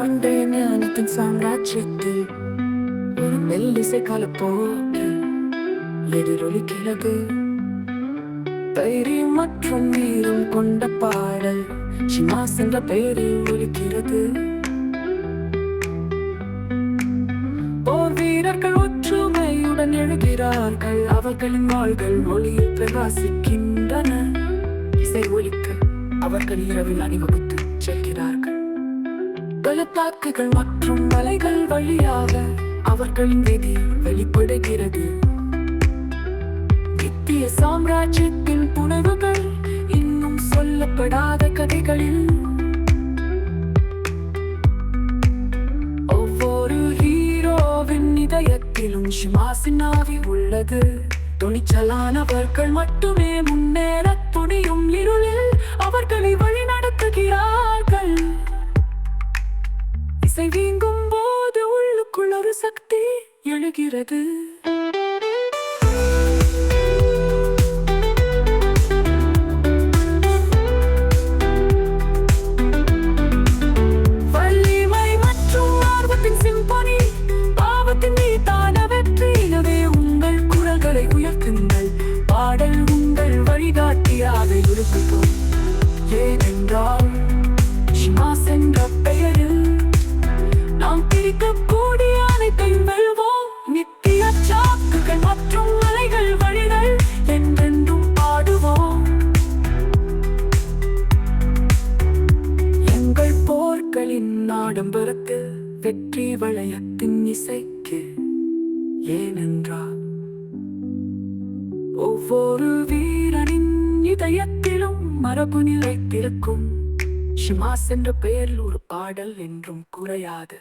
பண்டைய ஞானத்தின் சாம்ராஜ்யத்தில் ஒரு மெல்லிசை கலப்போக்கு எதிரொலிக்கிறது தைரியம் மற்றும் வீரம் கொண்ட பாடல் ஷிமாஸ் என்ற பெயரில் ஒலிக்கிறது. போர் வீரர்கள் ஒற்றுமையுடன் எழுகிறார்கள். அவர்களின் வாழ்கள் ஒளியில் பிரகாசிக்கின்றன. இசை ஒலிக்க அவர்கள் இரவில் அணிவகுத்து பள்ளத்தாக்குகள் மற்றும் மலைகள் வழியாக அவர்களின் விதி வெளிப்படுகிறது. நித்திய சாம்ராஜ்யத்தின் புனவுகள் இன்னும் சொல்லப்படாத கதைகளில். ஒவ்வொரு ஹீரோவின் இதயத்திலும் ஷிமாசின் உள்ளது. துணிச்சலானவர்கள் மட்டுமே சக்தி எழுகிறது. போர்களின் வெற்றி வளையத்தின் இசைக்கு ஏனென்றால் ஒவ்வொரு வீரனின் இதயத்திலும் மரபு நிலைத்திருக்கும் ஷிமாஸ் என்ற பெயரில் ஒரு பாடல் என்றும் குறையாது.